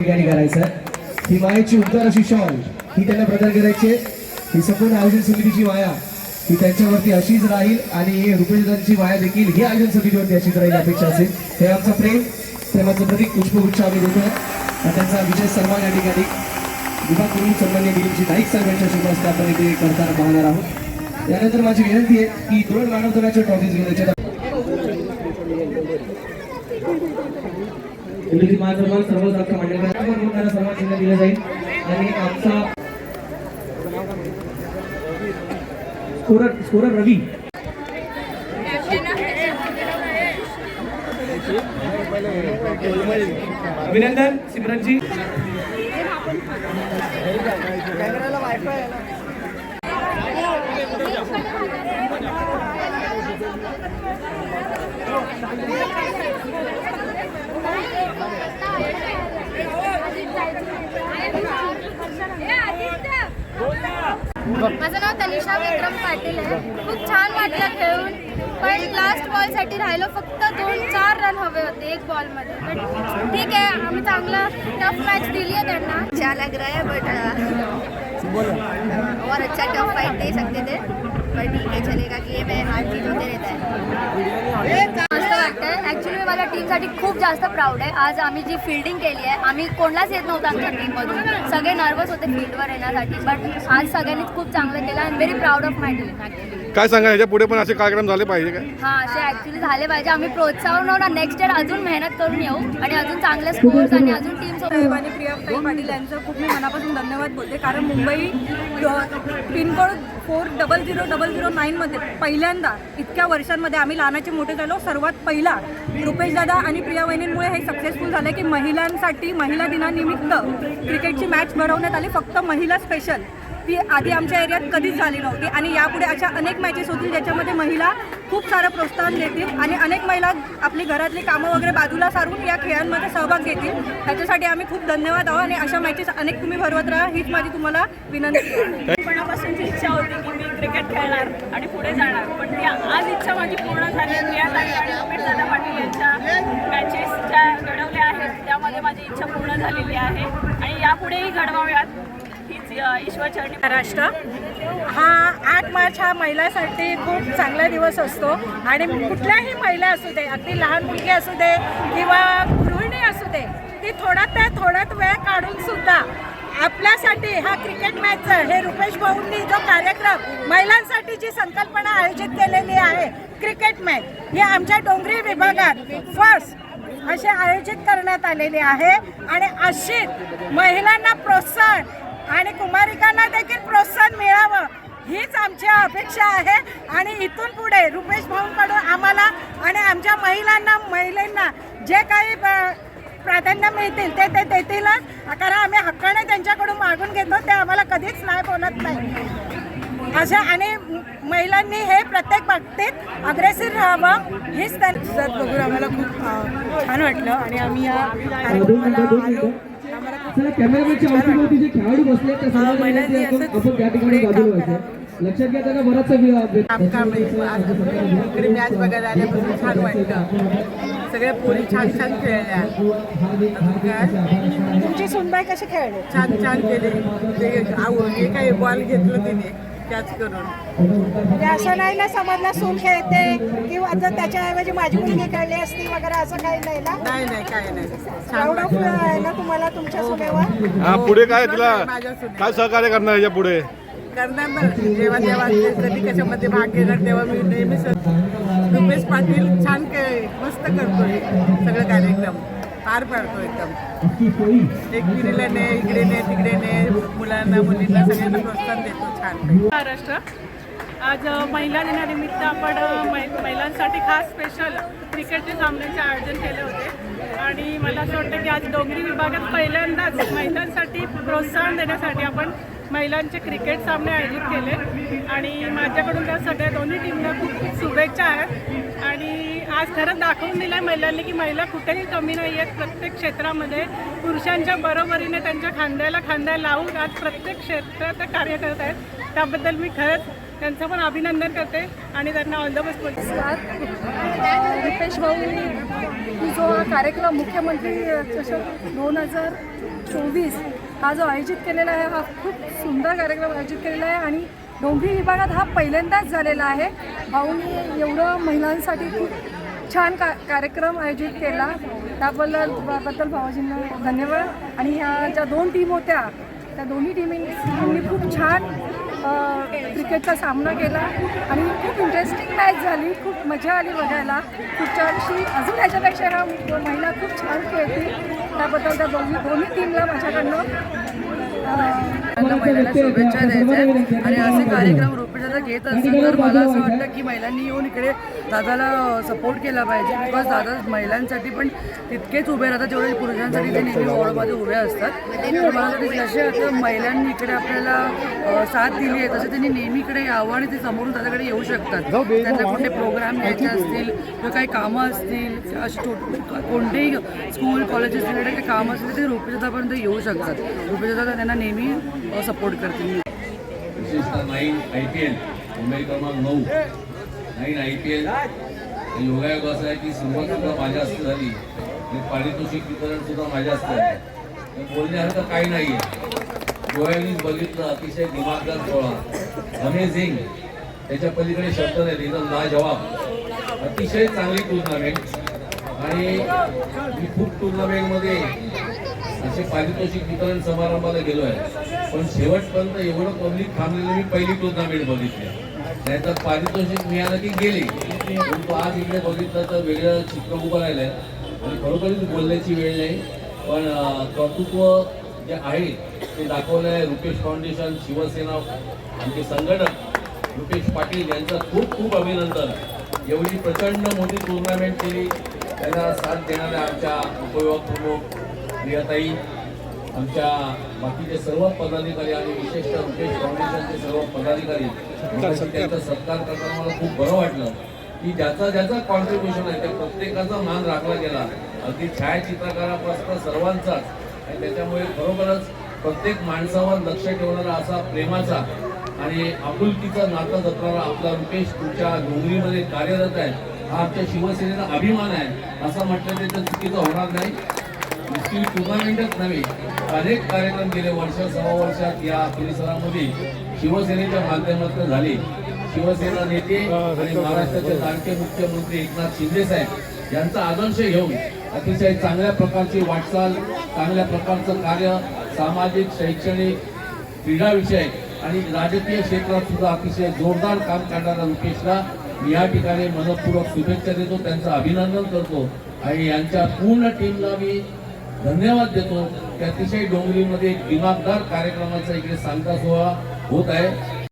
ठिकाणी करायचं. ही मायेची उद्गार अशी शॉल ही त्यांना प्रदान करायची आहे. ही संपूर्ण आयोजन समितीची माया. ही त्यांच्यावरती अशीच राहील आणि रुपेशदांची माया देखील ही आयोजन समितीवरती अशीच राहील अपेक्षा असेल. हे आमचं प्रेम प्रेमाचं प्रतीक पुष्पगुच्छ आम्ही देतो. आणि त्यांचा विशेष सन्मान या ठिकाणी. विभाग म्हणून सन्मान्य दिलीपजी नाईक साहेबांच्या शुभ आपण इथे करताना पाहणार आहोत. त्यानंतर माझी विनंती आहे की दोन मानवताच्या ट्रॉफीज घेण्याच्या विरोधी महासन्मान सर्व राष्ट्र मंडळाकडून त्यांना चिन्ह दिलं जाईल. आणि आमचा स्कोरर स्कोरर रवी. अभिनंदन सिमरनजी. माझं नाव तनिषा विक्रम पाटील आहे. खूप छान वाटलं खेळून. पण लास्ट बॉलसाठी राहिलो फक्त दोन चार रन हवे होते एक बॉलमध्ये बट ठीक आहे आम्ही चांगलं टफ मॅच दिली आहे त्यांना. अच्छा लग रहा है बट uh, और अच्छा टफ फाइट दे सकते थे. पर ठीक है चलेगा कि ये मैं हार जीत होते रहता है। मस्त ॲक्च्युली मी माझ्या टीमसाठी खूप जास्त प्राऊड आहे. आज आम्ही जी फिल्डिंग केली आहे आम्ही कोणालाच येत नव्हतं आमच्या टीममधून सगळे नर्वस होते फील्डवर येण्यासाठी बट आज सगळ्यांनीच खूप चांगलं केलं. आणि very proud of my team actually काय सांगा ह्याच्या पुढे पण असे कार्यक्रम झाले पाहिजे काय? हां असे ॲक्च्युली झाले पाहिजे. आम्ही प्रोत्साहन होणार. नेक्स्ट इयर अजून मेहनत करून येऊ आणि अजून चांगले स्कोर्स आणि अजून टीम साहेब आणि प्रियाताई पाटील यांचं खूप मी मनापासून धन्यवाद बोलते. कारण Mumbai pincode four double zero double zero नाईनमध्ये पहिल्यांदा इतक्या वर्षांमध्ये आम्ही लहानाचे मोठे झालो. सर्वात पहिला रुपेश दादा आणि प्रिया वहिनींमुळे हे सक्सेसफुल झालं की महिलांसाठी महिला दिनानिमित्त क्रिकेटची मॅच भरवण्यात आली. फक्त महिला स्पेशल ती आधी आमच्या एरियात कधीच झाली नव्हती आणि यापुढे अशा अनेक मॅचेस होतील ज्याच्यामध्ये महिला खूप सारं प्रोत्साहन देतील आणि अनेक महिला आपली घरातली कामं वगैरे बाजूला सारून या खेळांमध्ये सहभाग घेतील. त्याच्यासाठी आम्ही खूप धन्यवाद आहोत आणि अशा मॅचेस अनेक तुम्ही भरवत राहा हीच माझी तुम्हाला विनंती आहे. लहानपणापासूनची इच्छा होती की मी क्रिकेट खेळणार आणि पुढे जाणार पण ती आज इच्छा माझी पूर्ण झाली. प्रियाताई आणि दादा पाटील यांच्या मॅचेस ज्या घडवल्या आहेत त्यामध्ये माझी इच्छा पूर्ण झालेली आहे. आणि यापुढेही घडवाव्यात. ईश्वरचरणी. महाराष्ट्र. हा आठ मार्च हा महिलासाठी खूप चांगला दिवस असतो. आणि कुठल्याही महिला असू दे अगदी लहान मुलगी असू दे किंवा गृहिणी असू दे ती थोडा त्या थोड्यात वेळ काढून सुद्धा आपल्यासाठी हा क्रिकेट मॅच हे रुपेश भाऊंनी जो कार्यक्रम महिलांसाठी जी संकल्पना आयोजित केलेली आहे क्रिकेट मॅच ही आमच्या डोंगरी विभागात फर्स्ट असे आयोजित करण्यात आलेले आहे. आणि अशी महिलांना प्रोत्साहन आणि कुमारिकांना देखील प्रोत्साहन मिळावं हीच आमची अपेक्षा आहे. आणि इथून पुढे रुपेश भाऊंकडून आम्हाला आणि आमच्या महिलांना महिलांना जे काही प्राधान्य मिळतील ते ते देतीलच. कारण आम्ही हक्काने त्यांच्याकडून मागून घेतो ते आम्हाला कधीच नाही बोलत नाही. असं आणि महिलांनी हे प्रत्येक बाबतीत अग्रेसिव्ह राहावं हीच त्यांनी बघून आम्हाला खूप छान वाटलं. आणि आम्ही या कार्यक्रमाला आलो. आम्हाला खूप अवतीभोवती जे खेळाडू बसले त्या आहे. इकडे मॅच बघायला आल्यापासून छान वाटतं. सगळ्या पोरी छान छान खेळल्या. तुमची सुनबाई कशी खेळली? छान छान केले. ते हे काय बॉल घेतलं तिने कॅच करून. म्हणजे असं नाही ना समजला सून खेळते किंवा जर त्याच्याऐवजी माझी मुलगी खेळली असती वगैरे असं काही नाही ना? नाही नाही काय नाही. प्राऊड ऑफ वाटलं. आहे ना तुम्हाला तुमच्या सुनेवर? हा पुढे काय तुला. काय सहकार्य करणार ह्याच्या पुढे? करणार ना. जेव्हा जेव्हा कधी कशामध्ये भाग घेणार तेव्हा मी नेहमीच रुपेश पाटील छान मस्त करतोय सगळं कार्यक्रम. पार पाडतो एकदम. एक पिढीला ने इकडे ने तिकडे ने मुलांना मुलींना सगळ्यांना प्रोत्साहन देतो छान महाराष्ट्र. आज महिला दिनानिमित्त आपण महिलांसाठी खास स्पेशल क्रिकेटचे सामन्याचे आयोजन केले होते. आणि मला असं वाटतं की आज डोंगरी विभागात पहिल्यांदाच महिलांसाठी प्रोत्साहन देण्यासाठी आपण महिलांचे क्रिकेट सामने आयोजित केले आणि माझ्याकडून त्या सगळ्या दोन्ही टीमला खूप खूप शुभेच्छा आहेत. आणि आज खरंच दाखवून दिलं आहे महिलांनी की महिला कुठेही कमी नाही आहेत. प्रत्येक क्षेत्रामध्ये पुरुषांच्या बरोबरीने त्यांच्या खांद्याला खांद्या लावून आज प्रत्येक क्षेत्रात त्या कार्य करत आहेत. त्याबद्दल मी खरंच त्यांचं पण अभिनंदन करते आणि त्यांना ऑल द बेस्ट बोलते. रुपेश भाऊ जो कार्यक्रम मुख्यमंत्री चषक दोन हजार चोवीस हा जो आयोजित केलेला आहे हा खूप सुंदर कार्यक्रम आयोजित केलेला आहे आणि डोंगरी विभागात हा पहिल्यांदाच झालेला आहे. भाऊनी एवढं महिलांसाठी खूप छान का कार्यक्रम आयोजित केला. त्याबद्दल बद्दल भावाजींना धन्यवाद. आणि ह्या ज्या दोन टीम होत्या त्या दोन्ही टीमींनी खूप छान क्रिकेटचा सामना केला आणि खूप इंटरेस्टिंग मॅच झाली. खूप मजा आली बघायला. खूप छानशी अजून याच्यापेक्षा ह्या महिला खूप छान खेळतील. त्याबद्दल त्या दोन्ही दोन्ही टीमला माझ्याकडनं शुभेच्छा द्यायच्या आणि असे कार्यक्रम घेत असेल तर मला असं वाटतं की महिलांनी येऊन इकडे दादाला सपोर्ट केला पाहिजे. बिकॉज दादा महिलांसाठी पण तितकेच उभे राहतात जेवढे पुरुषांसाठी ते नेहमी वॉर्डमध्ये उभे असतात. तर मला जसे आता महिलांनी इकडे आपल्याला साथ दिली आहे तसे त्यांनी नेहमी इकडे यावं आणि ते समोरून दादाकडे येऊ शकतात. त्यांना कुठले प्रोग्राम घ्यायचे असतील किंवा काही कामं असतील अशी कोणतेही स्कूल कॉलेजेस रिलेटेड काही कामं असतील ते रुपेशदापर्यंत येऊ शकतात. रुपेशदा त्यांना नेहमी सपोर्ट करतील. विशेषतः nine I P L Mumbai क्रमांक नऊ. नाईन आय पी एल योगायोग असा आहे की सुरुवात सुद्धा माझ्या हस्ते झाली. आणि पारितोषिक वितरण सुद्धा माझ्या हस्ते बोलण्यासारखं काही नाही आहे गोव्यानीच बघितलं अतिशय दिमागदार सोहळा अमेझिंग. त्याच्या पलीकडे शब्द नाही एकदम लाजवाब. अतिशय चांगली टुर्नामेंट आणि मी खूप टुर्नामेंटमध्ये असे पारितोषिक वितरण समारंभाला गेलो आहे. पण शेवटपर्यंत एवढं पब्लिक थांबलेलं मी पहिली टुर्नामेंट बघितली. नाहीतर पारितोषिक मिळालं की गेली. परंतु आज इकडे बघितलं तर वेगळं चित्र उभं राहिलं आहे आणि खरोखरीच बोलण्याची वेळ नाही. पण कर्तृत्व जे आहे ते दाखवलं आहे रुपेश फाउंडेशन शिवसेना आमचे संघटक रुपेश पाटील यांचं खूप खूप अभिनंदन. एवढी प्रचंड मोठी टुर्नामेंट केली. त्यांना साथ देणाऱ्या आमच्या उपयोग प्रमुख प्रियताई आमच्या बाकीचे सर्व पदाधिकारी आणि विशेषतः रुपेश फाउंडेशनचे सर्व पदाधिकारी त्यांचा सत्कार करताना मला खूप बरं वाटलं की ज्याचा ज्याचा कॉन्ट्रीब्युशन आहे त्या प्रत्येकाचा मान राखला गेला. अगदी छायाचित्रकारापासून सर्वांचाच. आणि त्याच्यामुळे खरोखरच प्रत्येक माणसावर लक्ष ठेवणारा असा प्रेमाचा आणि आपुलकीचा नातं जपणारा आपला रुपेश तुमच्या डोंगरीमध्ये कार्यरत आहे. हा आमच्या शिवसेनेचा अभिमान आहे. असं म्हटलं तर चुकीचं होणार नाही. नुसती टुर्नामेंटच नव्हे अनेक कार्यक्रम गेले वर्ष सव्वा वर्षात या परिसरामध्ये. शिवसेनेच्या माध्यमातून झाले. शिवसेना नेते आणि महाराष्ट्राचे लाडके मुख्यमंत्री एकनाथ शिंदे साहेब यांचा आदर्श घेऊन अतिशय चांगल्या प्रकारची वाटचाल चांगल्या प्रकारचं कार्य सामाजिक शैक्षणिक क्रीडा विषय आणि राजकीय क्षेत्रात सुद्धा अतिशय जोरदार काम करणाऱ्या रुपेशला मी या ठिकाणी मनपूर्वक शुभेच्छा देतो त्यांचं अभिनंदन करतो आणि यांच्या पूर्ण टीमला मी धन्यवाद देतो. की अतिशय डोंगरीमध्ये एक दिमागदार कार्यक्रमाचा इकडे सांगता सोहळा होत आहे.